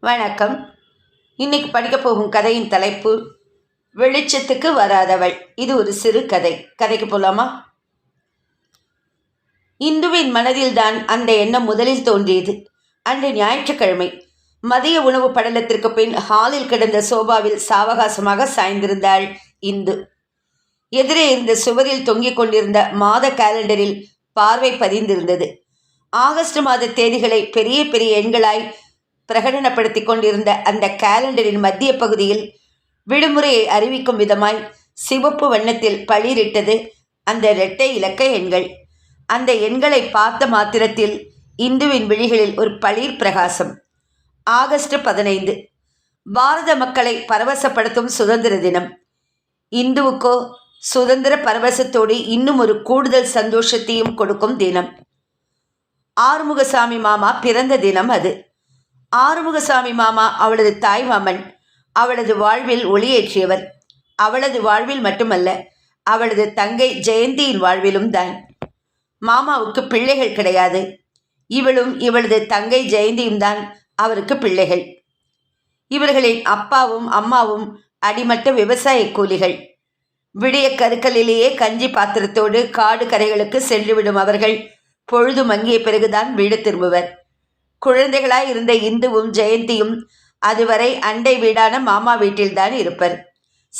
வணக்கம். இன்னைக்கு படிக்க போகும் கதையின் தலைப்பு வெளிச்சத்துக்கு வராதவள். இது ஒரு சிறு கதை. கதைக்கு போலாமா? இந்துவின் மனதில்தான் அந்த எண்ணம் முதலில் தோன்றியது. அன்று ஞாயிற்றுக்கிழமை மதிய உணவு படலத்திற்கு பின் ஹாலில் கிடந்த சோபாவில் சாவகாசமாக சாய்ந்திருந்தாள் இந்து. எதிரே இருந்த சுவரில் தொங்கிக் கொண்டிருந்த மாத கேலண்டரில் பார்வை பதிந்திருந்தது. ஆகஸ்ட் மாத தேதிகளை பெரிய பெரிய எண்களாய் பிரகடனப்படுத்திக் கொண்டிருந்த அந்த கேலண்டரின் மத்திய பகுதியில் விடுமுறையை அறிவிக்கும் விதமாய் சிவப்பு வண்ணத்தில் பளிரிட்டது அந்த இரட்டை இலக்க எண்கள். அந்த எண்களை பார்த்த மாத்திரத்தில் இந்துவின் விழிகளில் ஒரு பளிர் பிரகாசம். ஆகஸ்ட் பதினைந்து. பாரத மக்களை பரவசப்படுத்தும் சுதந்திர தினம். இந்துவுக்கோ சுதந்திர பரவசத்தோடு இன்னும் ஒரு கூடுதல் சந்தோஷத்தையும் கொடுக்கும் தினம். ஆறுமுகசாமி மாமா பிறந்த தினம் அது. ஆறுமுகசாமி மாமா அவளது தாய் மாமன் அவளது வாழ்வில் ஒளியேற்றியவர். அவளது வாழ்வில் மட்டுமல்ல அவளது தங்கை ஜெயந்தியின் வாழ்விலும் தான். மாமாவுக்கு பிள்ளைகள் கிடையாது. இவளும் இவளது தங்கை ஜெயந்தியும் தான் அவருக்கு பிள்ளைகள். இவர்களின் அப்பாவும் அம்மாவும் அடிமட்ட விவசாய கூலிகள். விடிய கருக்கலிலேயே கஞ்சி பாத்திரத்தோடு காடு கரைகளுக்கு சென்றுவிடும் அவர்கள் பொழுது மங்கிய பிறகுதான் வீடு திரும்புவர். குழந்தைகளாய் இருந்த இந்துவும் ஜெயந்தியும் அதுவரை அண்டை வீடான மாமா வீட்டில்தான் இருப்பர்.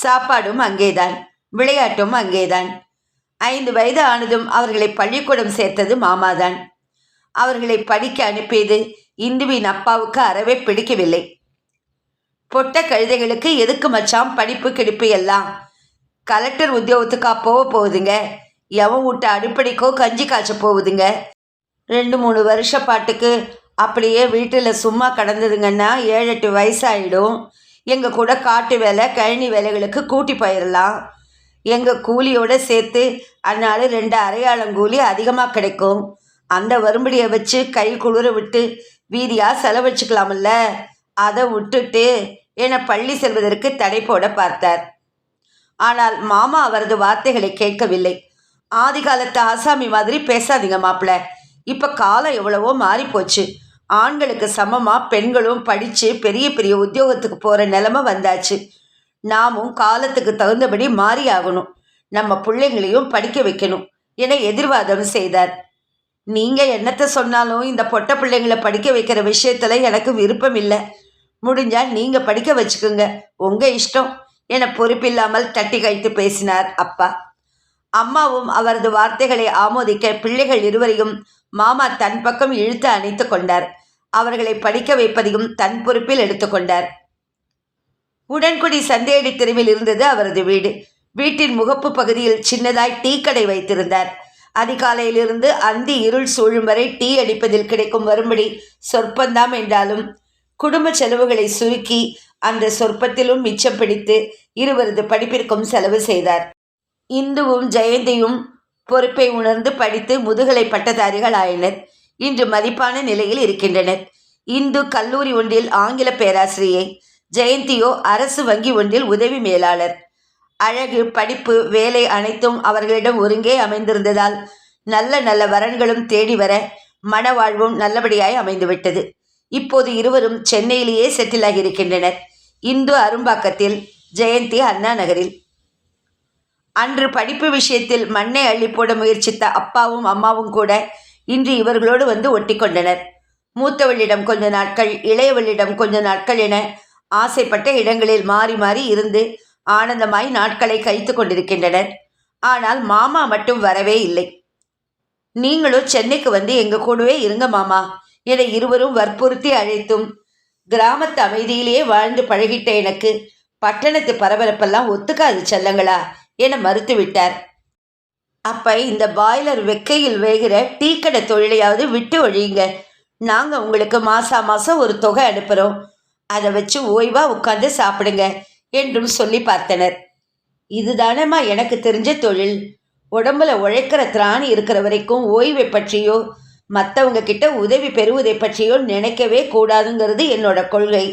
சாப்பாடும் அங்கேதான் விளையாட்டும் அங்கேதான். ஐந்து வயது ஆனதும் அவர்களை பள்ளிக்கூடம் சேர்த்தது மாமாதான். அவர்களை படிக்க அனுப்பியது இந்துவின் அப்பாவுக்கு அறவே பிடிக்கவில்லை. பொட்ட கழுதைகளுக்கு எதுக்கு மச்சாம் படிப்பு கிடிப்பு எல்லாம்? கலெக்டர் உத்தியோகத்துக்கா போக போகுதுங்க? எவன் விட்ட அடிப்படைக்கோ கஞ்சி காய்ச்ச போகுதுங்க? ரெண்டு மூணு வருஷ பாட்டுக்கு அப்படியே வீட்டில் சும்மா கடந்ததுங்கன்னா ஏழு எட்டு வயசாயிடும். எங்கள் கூட காட்டு வேலை கழனி வேலைகளுக்கு கூட்டி போயிடலாம் எங்கள் கூலியோடு சேர்த்து அதனால ரெண்டு அரையாளம் கூலி அதிகமாக கிடைக்கும். அந்த வரும்படியை வச்சு கை குளிர விட்டு வீதியாக செலவழிச்சுக்கலாம்ல? அதை விட்டுட்டு என்னை பள்ளி செல்வதற்கு தடை போட பார்த்தார். ஆனால் மாமா அவரது வார்த்தைகளை கேட்கவில்லை. ஆதி காலத்து ஆசாமி மாதிரி பேசாதீங்க மாப்பிள்ள இப்போ காலம் எவ்வளவோ மாறி போச்சு ஆண்களுக்கு சமமாக பெண்களும் படித்து பெரிய பெரிய உத்தியோகத்துக்கு போகிற நிலமை வந்தாச்சு. நாமும் காலத்துக்கு தகுந்தபடி மாறி ஆகணும் நம்ம பிள்ளைங்களையும் படிக்க வைக்கணும் என எதிர்வாதம் செய்தார். நீங்கள் என்னத்தை சொன்னாலும் இந்த பொட்ட பிள்ளைங்களை படிக்க வைக்கிற விஷயத்தில் எனக்கு விருப்பம் இல்லை. முடிஞ்சால் நீங்கள் படிக்க வச்சுக்கோங்க. உங்கள் இஷ்டம் என பொறுப்பில்லாமல் தட்டி கைத்து பேசினார் அப்பா. அம்மாவும் அவரது வார்த்தைகளை ஆமோதிக்க பிள்ளைகள் இருவரையும் மாமா தன் பக்கம் இழுத்து அணைத்து கொண்டார். அவர்களை படிக்க வைப்பதையும் தன் பொறுப்பில் எடுத்துக்கொண்டார் உடன்குடி சந்தையடி தெருவில் இருந்தது அவரது வீடு. வீட்டின் முகப்பு பகுதியில் சின்னதாய் டீ கடை வைத்திருந்தார். அதிகாலையிலிருந்து அந்தி இருள் சூழும் வரை டீ அடிப்பதில் கிடைக்கும் வரும்படி சொற்பந்தாம் என்றாலும் குடும்ப செலவுகளை சுருக்கி அந்த சொற்பத்திலும் மிச்சம் பிடித்து இருவரது படிப்பிற்கும் செலவு செய்தார். இந்துவும் ஜெயந்தியும் பொறுப்பை உணர்ந்து படித்து முதுகலை பட்டதாரிகள் ஆயினர். இன்று மதிப்பான நிலையில் இருக்கின்றனர். இந்து கல்லூரி ஒன்றில் ஆங்கில பேராசிரியை ஜெயந்தியோ அரசு வங்கி ஒன்றில் உதவி மேலாளர். அழகு படிப்பு வேலை அனைத்தும் அவர்களிடம் ஒருங்கே அமைந்திருந்ததால் நல்ல நல்ல வரன்களும் தேடி வர மனவாழ்வும் நல்லபடியாய் அமைந்துவிட்டது. இப்போது இருவரும் சென்னையிலேயே செட்டில் ஆகியிருக்கின்றனர் இந்து அரும்பாக்கத்தில் ஜெயந்தி அண்ணா நகரில். அன்று படிப்பு விஷயத்தில் மண்ணை அள்ளி போட முயற்சித்த அப்பாவும் அம்மாவும் கூட இன்று இவர்களோடு வந்து ஒட்டி கொண்டனர் மூத்தவளிடம் கொஞ்ச நாட்கள் இளையவளிடம் கொஞ்ச நாட்கள் என ஆசைப்பட்ட இடங்களில் மாறி மாறி இருந்து ஆனந்தமாய் நாட்களை கழித்து கொண்டிருக்கின்றனர். ஆனால் மாமா மட்டும் வரவே இல்லை. நீங்களும் சென்னைக்கு வந்து எங்க கூடவே இருங்க மாமா என இருவரும் வற்புறுத்தி அழைத்தும் கிராமத்து அமைதியிலேயே வாழ்ந்து பழகிட்ட எனக்கு பட்டணத்து பரபரப்பெல்லாம் ஒத்துக்காது செல்லங்களா என மறுத்துவிட்டார். அப்ப இந்த பாய்லர் வெக்கையில் வேகிற டீ கடை தொழிலையாவது விட்டு ஒழியுங்க. நாங்க உங்களுக்கு மாசா மாசம் ஒரு தொகை அனுப்புறோம். அதை வச்சு ஓய்வா உட்காந்து சாப்பிடுங்க என்றும் சொல்லி பார்த்தனர். இதுதானேம்மா எனக்கு தெரிஞ்ச தொழில். உடம்புல உழைக்கிற திராணி இருக்கிற வரைக்கும் ஓய்வை பற்றியோ மற்றவங்க கிட்ட உதவி பெறுவதை பற்றியோ நினைக்கவே கூடாதுங்கிறது என்னோட கொள்கை.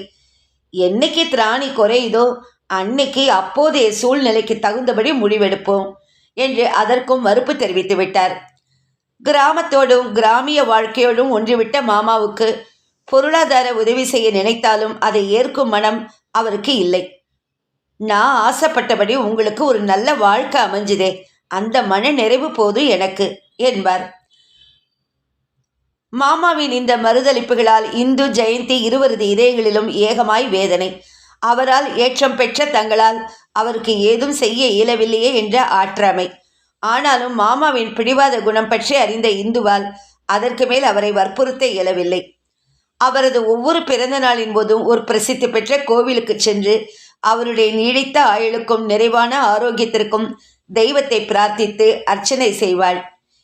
என்னைக்கு திராணி குறையுதோ அன்னைக்கு அப்போதைய சூழ்நிலைக்கு தகுந்தபடி முடிவெடுப்போம் என்று அதற்கும் மறுப்பு தெரிவித்து விட்டார். கிராமத்தோடும் கிராமிய வாழ்க்கையோடும் ஒன்றிவிட்ட மாமாவுக்கு பொருளாதார உதவி செய்ய நினைத்தாலும் அதை ஏற்கும் மனம் அவருக்கு இல்லை. நான் ஆசைப்பட்டபடி உங்களுக்கு ஒரு நல்ல வாழ்க்கை அமைஞ்சுதே அந்த மன நிறைவு போதும் எனக்கு என்பார். மாமாவின் இந்த மறுதளிப்புகளால் இந்து ஜெயந்தி இருவரது இதயங்களிலும் ஏகமாய் வேதனை. அவரால் ஏற்றம் பெற்ற தங்களால் அவருக்கு ஏதும் செய்ய இயலவில்லையே என்ற ஆற்றாமை. ஆனாலும் மாமாவின் பிடிவாத குணம் பற்றி அறிந்த இந்துவால் அதற்கு மேல் அவரை வற்புறுத்த இயலவில்லை. அவரது ஒவ்வொரு பிறந்த நாளின் போதும் ஒரு பிரசித்தி பெற்ற கோவிலுக்கு சென்று அவருடைய நீடித்த ஆயுளுக்கும் நிறைவான ஆரோக்கியத்திற்கும் தெய்வத்தை பிரார்த்தித்து அர்ச்சனை செய்வாள்.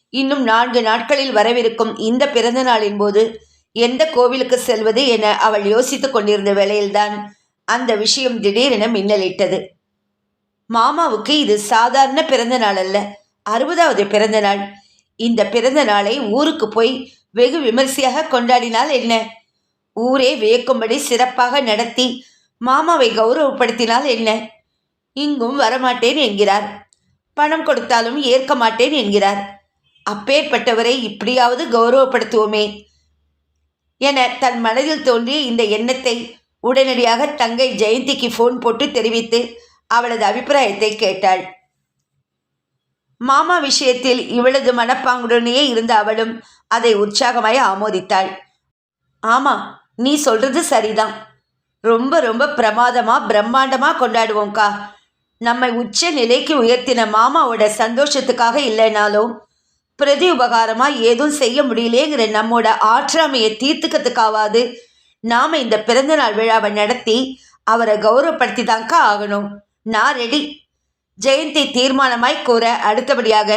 இன்னும் நான்கு நாட்களில் வரவிருக்கும் இந்த பிறந்த நாளின் போது எந்த கோவிலுக்கு செல்வது என அவள் யோசித்துக் கொண்டிருந்த வேளையில்தான் அந்த விஷயம் திடீரென மின்னலிட்டது. மாமாவுக்கு இது சாதாரண பிறந்த நாள் அல்ல. அறுபதாவது பிறந்த நாள். இந்த பிறந்த நாளை ஊருக்கு போய் வெகு விமர்சையாக கொண்டாடினால் என்ன? ஊரே வியக்கும்படி சிறப்பாக நடத்தி மாமாவை கௌரவப்படுத்தினால் என்ன? இங்கும் வரமாட்டேன் என்கிறார். பணம் கொடுத்தாலும் ஏற்க மாட்டேன் என்கிறார். அப்பேற்பட்டவரை இப்படியாவது கௌரவப்படுத்துவோமே. என தன் மனதில் தோன்றிய இந்த எண்ணத்தை உடனடியாக தங்கை ஜெயந்திக்கு ஃபோன் போட்டு தெரிவித்து அவளது அபிப்பிராயத்தை கேட்டாள். மாமா விஷயத்தில் இவளது மனப்பாங்குடனேயே இருந்த அவளும் அதை உற்சாகமாய் ஆமோதித்தாள். ஆமா நீ சொல்றது சரிதான். ரொம்ப ரொம்ப பிரமாதமா பிரம்மாண்டமா கொண்டாடுவோம்க்கா. நம்மை உச்ச நிலைக்கு உயர்த்தின மாமாவோட சந்தோஷத்துக்காக இல்லைனாலும் பிரதி உபகாரமாக ஏதும் செய்ய முடியலேங்கிற நம்மோட ஆற்றாமையை தீர்த்துக்கிறதுக்காவது நாம இந்த பிறந்தநாள் விழாவை நடத்தி அவரை கௌரவப்படுத்தி தான்க்கா ஆகணும். நான் ரெடி ஜெயந்தி தீர்மானமாய் கூற அடுத்தபடியாக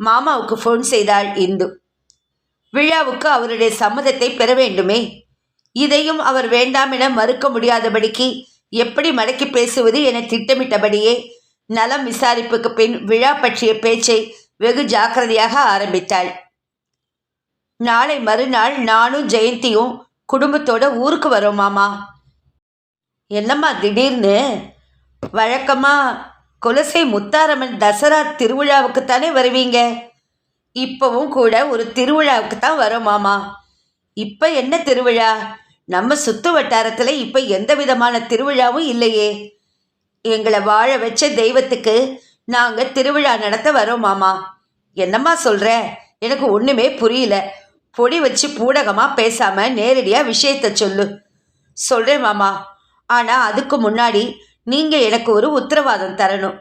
மாமாவுக்கு ஃபோன் செய்தாள் இந்து. விழாவுக்கு அவருடைய சம்மதத்தை பெற வேண்டுமே. இதையும் அவர் வேண்டாம் என மறுக்க முடியாதபடிக்கு எப்படி மடக்கி பேசுவது என திட்டமிட்டபடியே நலம் விசாரிப்புக்கு பின் விழா பற்றிய பேச்சை வெகு ஜாக்கிரதையாக ஆரம்பித்தாள். நாளை மறுநாள் நானும் ஜெயந்தியும் குடும்பத்தோட ஊருக்கு வரோம் மாமா. என்னம்மா திடீர்னு? வழக்கமா குலசை முத்தாரம்மன் தசரா திருவிழாவுக்குத்தானே வருவீங்க? இப்போவும் கூட ஒரு திருவிழாவுக்கு தான் வரோம் மாமா. இப்போ என்ன திருவிழா? நம்ம சுத்து வட்டாரத்தில் இப்போ எந்த விதமான திருவிழாவும் இல்லையே. எங்களை வாழ வச்ச தெய்வத்துக்கு நாங்கள் திருவிழா நடத்த வரோம் மாமா. என்னம்மா சொல்கிற எனக்கு ஒன்றுமே புரியல. பொடி வச்சு பூடகமாக பேசாமல் நேரடியாக விஷயத்த சொல்லு. சொல்கிறேன் மாமா. ஆனால் அதுக்கு முன்னாடி நீங்கள் எனக்கு ஒரு உத்தரவாதம் தரணும்.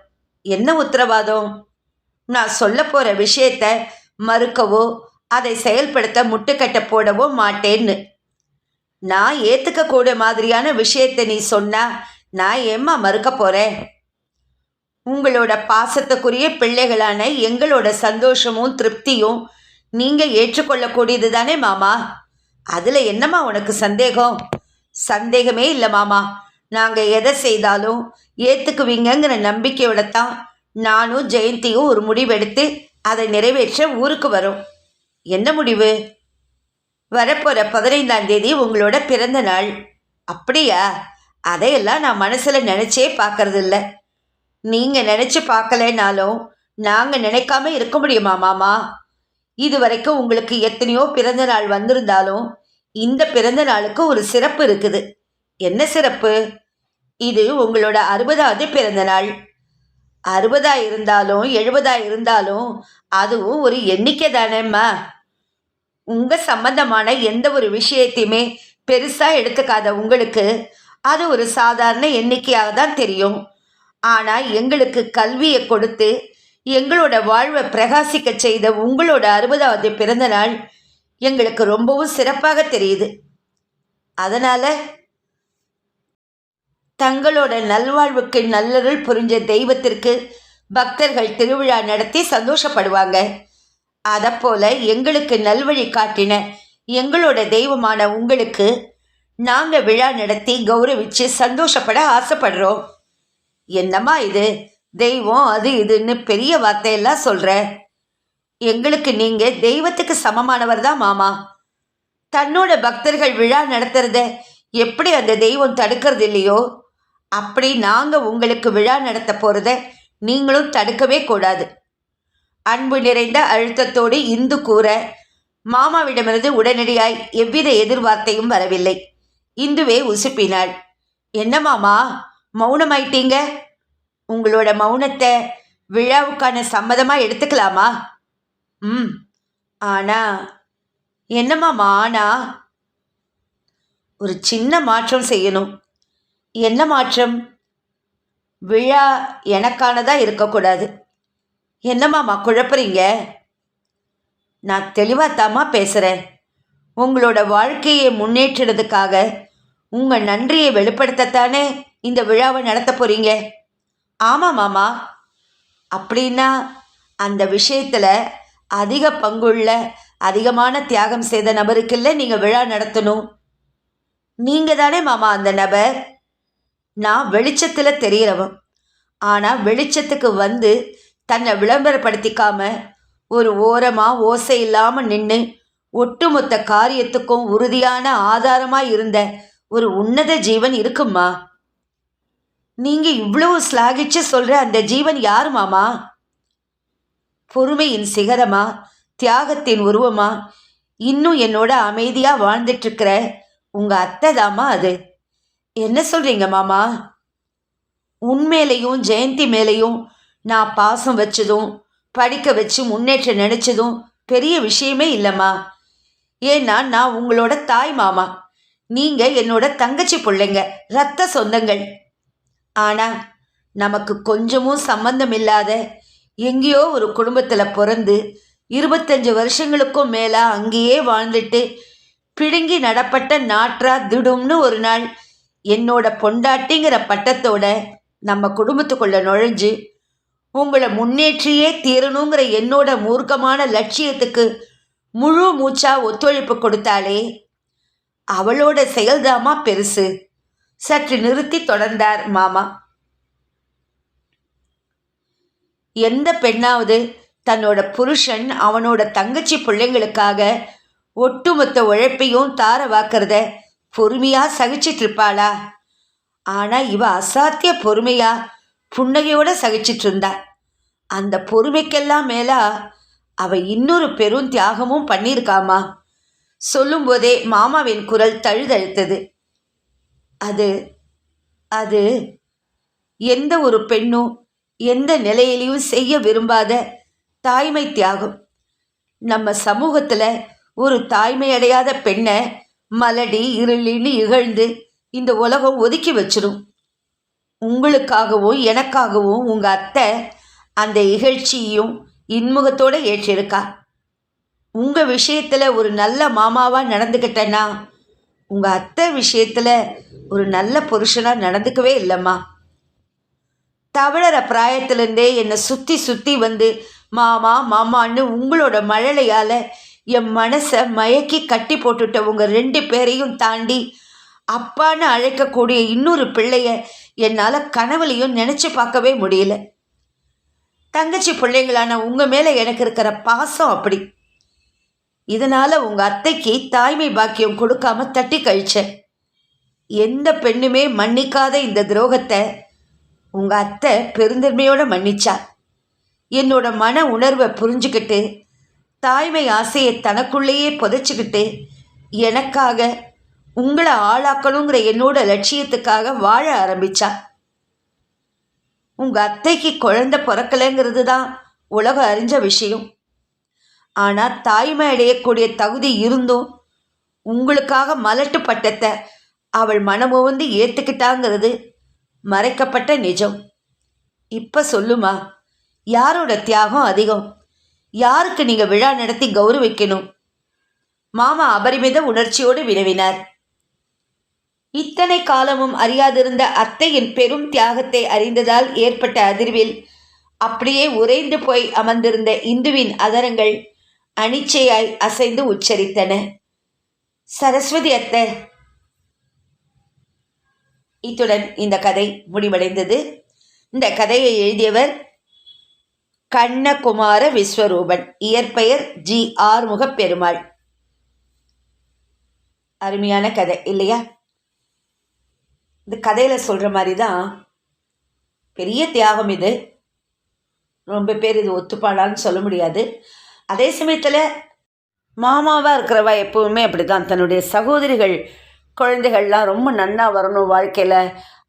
என்ன உத்தரவாதம்? நான் சொல்ல போகிற விஷயத்த மறுக்கவோ அதை செயல்படுத்த முட்டுக்கட்டை போடவோ மாட்டேன்னு. நான் ஏற்றுக்கக்கூடிய மாதிரியான விஷயத்தை நீ சொன்னா நான் ஏம்மா மறுக்க போகிறேன் உங்களோட பாசத்துக்குரிய பிள்ளைகளான எங்களோட சந்தோஷமும் திருப்தியும் நீங்கள் ஏற்றுக்கொள்ளக்கூடியது தானே மாமா? அதில் என்னம்மா உனக்கு சந்தேகம்? சந்தேகமே இல்லை மாமா. நாங்கள் எதை செய்தாலும் ஏற்றுக்குவீங்கங்கிற நம்பிக்கையோட தான் நானும் ஜெயந்தியும் ஒரு முடிவெடுத்து அதை நிறைவேற்ற ஊருக்கு வரும். என்ன முடிவு? வரப்போகிற பதினைந்தாம் தேதி உங்களோட பிறந்த நாள். அப்படியா? அதையெல்லாம் நான் மனசில் நினச்சே பார்க்கறதில்ல. நீங்கள் நினச்சி பார்க்கலைனாலும் நாங்கள் நினைக்காம இருக்க முடியுமா மாமா? இது வரைக்கும் உங்களுக்கு எத்தனையோ பிறந்த நாள் வந்திருந்தாலும் இந்த பிறந்த நாளுக்கு ஒரு சிறப்பு இருக்குது. என்ன சிறப்பு? இது உங்களோட அறுபதாவது பிறந்த நாள். அறுபதா இருந்தாலும் எழுபதா இருந்தாலும் அதுவும் ஒரு எண்ணிக்கை தானேம்மா. உங்கள் சம்பந்தமான எந்த ஒரு விஷயத்தையுமே பெருசாக எடுத்துக்காத உங்களுக்கு அது ஒரு சாதாரண எண்ணிக்கையாக தான் தெரியும். ஆனால் எங்களுக்கு கல்வியை கொடுத்து எங்களோட வாழ்வை பிரகாசிக்க செய்த உங்களோட அறுபதாவது பிறந்த நாள் எங்களுக்கு ரொம்பவும் சிறப்பாக தெரியுது. அதனால் தங்களோட நல்வாழ்வுக்கு நல்லருள் புரிஞ்ச தெய்வத்திற்கு பக்தர்கள் திருவிழா நடத்தி சந்தோஷப்படுவாங்க. அதப்போல எங்களுக்கு நல்வழி காட்டின எங்களோட தெய்வமான உங்களுக்கு நாங்கள் விழா நடத்தி கௌரவிச்சு சந்தோஷப்பட ஆசைப்படுறோம். என்னம்மா இது? தெய்வம் அது இதுன்னு பெரிய வார்த்தையெல்லாம் சொல்கிற எங்களுக்கு நீங்கள் தெய்வத்துக்கு சமமானவர் தான் மாமா. தன்னோட பக்தர்கள் விழா நடத்துறத எப்படி அந்த தெய்வம் தடுக்கிறது இல்லையோ அப்படி நாங்கள் உங்களுக்கு விழா நடத்த போகிறத நீங்களும் தடுக்கவே கூடாது. அன்பு நிறைந்த அழுத்தத்தோடு இந்து கூற மாமாவிடமிருந்து உடனடியாய் எவ்வித எதிர்வார்த்தையும் வரவில்லை. இந்துவே உசுப்பினாள். என்ன மாமா மௌனமாயிட்டீங்க? உங்களோட மௌனத்தை விழாவுக்கான சம்மதமா எடுத்துக்கலாமா? ம். ஆனா என்னம்மா மானா? ஒரு சின்ன மாற்றம் செய்யணும். என்ன மாற்றம்? விழா எனக்கானதா இருக்கக்கூடாது. என்னம்மாமா குழப்புறீங்க? நான் தெளிவாத்தாமா பேசுகிறேன் உங்களோட வாழ்க்கையை முன்னேற்றினதுக்காக உங்கள் நன்றியை வெளிப்படுத்தத்தானே இந்த விழாவை நடத்த போகிறீங்க ஆமாம் மாமா. அப்படின்னா அந்த விஷயத்தில் அதிக பங்குள்ள அதிகமான தியாகம் செய்த நபருக்குல்ல நீங்கள் விழா நடத்தணும்? நீங்கள் தானே மாமா அந்த நபர். நான் வெளிச்சத்தில் தெரிகிறவன் ஆனால் வெளிச்சத்துக்கு வந்து தன்னை விளம்பரப்படுத்திக்காம ஒரு ஓரமாக ஓசை இல்லாமல் நின்று ஒட்டுமொத்த காரியத்துக்கும் உறுதியான ஆதாரமாக இருந்த ஒரு உன்னத ஜீவன் இருக்குமா நீங்கள் இவ்வளவு ஸ்லாகிச்சு சொல்கிற அந்த ஜீவன் யார் மாமா? பொறுமையின் சிகரமா? தியாகத்தின் உருவமா? இன்னும் என்னோட அமைதியாக வாழ்ந்துட்டுருக்கிற உங்கள் அத்தை தாமா அது. என்ன சொல்கிறீங்க மாமா? உண்மையிலையும் ஜெயந்தி மேலேயும் நான் பாசம் வச்சதும் படிக்க வச்சு முன்னேற்ற நினச்சதும் பெரிய விஷயமே இல்லைம்மா. ஏன்னா நான் உங்களோட தாய் மாமா. நீங்கள் என்னோட தங்கச்சி பிள்ளைங்க. ரத்த சொந்தங்கள். ஆனால் நமக்கு கொஞ்சமும் சம்பந்தம் இல்லாத எங்கேயோ ஒரு குடும்பத்தில் பிறந்து இருபத்தஞ்சு வருஷங்களுக்கும் மேலே அங்கேயே வாழ்ந்துட்டு பிடுங்கி நடப்பட்ட நாற்றா திடும்னு ஒரு நாள் என்னோட பொண்டாட்டிங்கிற பட்டத்தோட நம்ம குடும்பத்துக்குள்ள நுழைஞ்சு உங்களை முன்னேற்றியே தீரணுங்கிற என்னோட மூர்க்கமான லட்சியத்துக்கு முழு மூச்சா ஒத்துழைப்பு கொடுத்தாலே அவளோட செயல்தாமா பெருசு. சற்று நிறுத்தி தொடர்ந்தார் மாமா. எந்த பெண்ணாவது தன்னோட புருஷன் அவனோட தங்கச்சி பிள்ளைங்களுக்காக ஒட்டுமொத்த உழைப்பையும் தார பொறுமையாக பொறுமையா சகிச்சிட்டு இருப்பாளா? ஆனா இவ அசாத்திய பொறுமையா புன்னகையோட சகிச்சிட்டு இருந்தா. அந்த பொறுமைக்கெல்லாம் மேலா அவ இன்னொரு பெரும் தியாகமும் பண்ணியிருக்காமா? சொல்லும்போதே மாமாவின் குரல் தழுதழுத்தது. அது அது எந்த ஒரு பெண்ணும் எந்த நிலையிலையும் செய்ய விரும்பாத தாய்மை தியாகம். நம்ம சமூகத்தில் ஒரு தாய்மை அடையாத பெண்ணை மலடி இருளின்னு இகழ்ந்து இந்த உலகம் ஒதுக்கி வச்சிடும் உங்களுக்காகவும் எனக்காகவும் உங்கள் அத்தை அந்த இகழ்ச்சியும் இன்முகத்தோடு ஏற்றிருக்கா. உங்கள் விஷயத்தில் ஒரு நல்ல மாமாவாக நடந்துக்கிட்டேன்னா உங்கள் அத்தை விஷயத்தில் ஒரு நல்ல புருஷனாக நடந்துக்கவே இல்லைம்மா. தவழற பிராயத்திலேருந்தே என்னை சுற்றி சுற்றி வந்து மாமா மாமான்னு உங்களோட மழலையால் என் மனசை மயக்கி கட்டி போட்டுட்ட உங்கள் ரெண்டு பேரையும் தாண்டி அப்பான்னு அழைக்கக்கூடிய இன்னொரு பிள்ளைய என்னால் கனவுலையும் நினச்சி பார்க்கவே முடியல. தங்கச்சி பிள்ளைங்களான உங்கள் மேலே எனக்கு இருக்கிற பாசம் அப்படி. இதனால் உங்கள் அத்தைக்கு தாய்மை பாக்கியம் கொடுக்காம தட்டி கழிச்சேன் எந்த பெண்ணுமே மன்னிக்காத இந்த துரோகத்தை உங்கள் அத்தை பெருந்தன்மையோடு மன்னிச்சா. என்னோட மன உணர்வை புரிஞ்சுக்கிட்டு தாய்மை ஆசையை தனக்குள்ளேயே புதைச்சிக்கிட்டு எனக்காக உங்களை ஆளாக்கணுங்கிற என்னோட லட்சியத்துக்காக வாழ ஆரம்பிச்சா. உங்கள் அத்தைக்கு குழந்தை பிறக்கலைங்கிறது தான் உலகம் அறிஞ்ச விஷயம். ஆனால் தாய்மை அடையக்கூடிய தகுதி இருந்தும் உங்களுக்காக மலட்டு பட்டத்தை அவள் மனமு வந்து ஏற்றுக்கிட்டாங்கிறது மறைக்கப்பட்ட நிஜம். இப்போ சொல்லுமா யாரோட தியாகம் அதிகம்? யாருக்கு நீங்கள் விழா நடத்தி கௌரவிக்கணும்? மாமா அபரிமித உணர்ச்சியோடு வினவினார். இத்தனை காலமும் அறியாதிருந்த அத்தையின் பெரும் தியாகத்தை அறிந்ததால் ஏற்பட்ட அதிர்வில் அப்படியே உறைந்து போய் அமர்ந்திருந்த இந்துவின் அதரங்கள் அனிச்சையாய் அசைந்து உச்சரித்தன. சரஸ்வதி அத்தை. இத்துடன் இந்த கதை முடிவடைந்தது. இந்த கதையை எழுதியவர் கண்ணகுமார விஸ்வரூபன். இயற்பெயர் ஜி. ஆர். முகப்பெருமாள். அருமையான கதை இல்லையா? இந்த கதையில் சொல்கிற மாதிரி தான் பெரிய தியாகம் இது. ரொம்ப பேர் இது ஒத்துப்பாளான்னு சொல்ல முடியாது. அதே சமயத்தில் மாமாவாக இருக்கிறவ எப்போவுமே அப்படி தான் தன்னுடைய சகோதரிகள் குழந்தைகள்லாம் ரொம்ப நன்னா வரணும் வாழ்க்கையில்.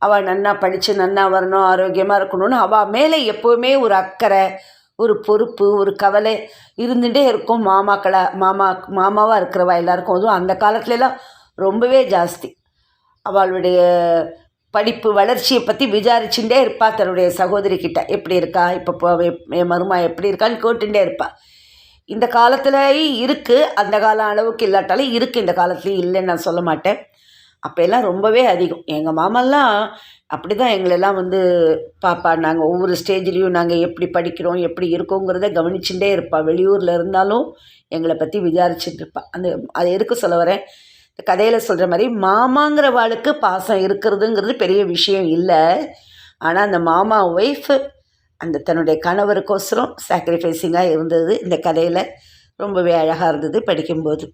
அவள் நன்னா படித்து நன்னா வரணும் ஆரோக்கியமாக இருக்கணும்னு அவள் மேலே எப்போவுமே ஒரு அக்கறை ஒரு பொறுப்பு ஒரு கவலை இருந்துகிட்டே இருக்கும். மாமாக்களை மாமா மாமாவாக இருக்கிறவா எல்லாருக்கும். அதுவும் அந்த காலத்துலலாம் ரொம்பவே ஜாஸ்தி. அவளுடைய படிப்பு வளர்ச்சியை பற்றி விசாரிச்சுட்டே இருப்பாள் தன்னுடைய சகோதரி கிட்ட. எப்படி இருக்கா? இப்போ என் மருமா எப்படி இருக்கான்னு கேட்டுட்டே இருப்பாள் இந்த காலத்துலேயும் இருக்குது அந்த காலம் அளவுக்கு இல்லாட்டாலும் இருக்குது இந்த காலத்துலேயும் இல்லைன்னு நான் சொல்ல மாட்டேன். அப்போ எல்லாம் ரொம்பவே அதிகம். எங்கள் மாமெல்லாம் அப்படி தான் எங்களெல்லாம் வந்து பாப்பா நாங்கள் ஒவ்வொரு ஸ்டேஜ்லேயும் நாங்கள் எப்படி படிக்கிறோம் எப்படி இருக்கோங்கிறத கவனிச்சுட்டே இருப்பாள் வெளியூரில் இருந்தாலும் எங்களை பற்றி விசாரிச்சுட்டு இருப்பாள் அந்த அதை எதுக்கு சொல்ல வரேன்? இந்த கதையில் சொல்கிற மாதிரி மாமாங்கிற வாளுக்கு பாசம் இருக்கிறதுங்கிறது பெரிய விஷயம் இல்லை. ஆனால் அந்த மாமா ஒய்ஃபு அந்த தன்னுடைய கணவருக்கோசரம் சாக்ரிஃபைஸிங்காக இருந்தது. இந்த கதையில் ரொம்பவே அழகாக இருந்தது படிக்கும்போது.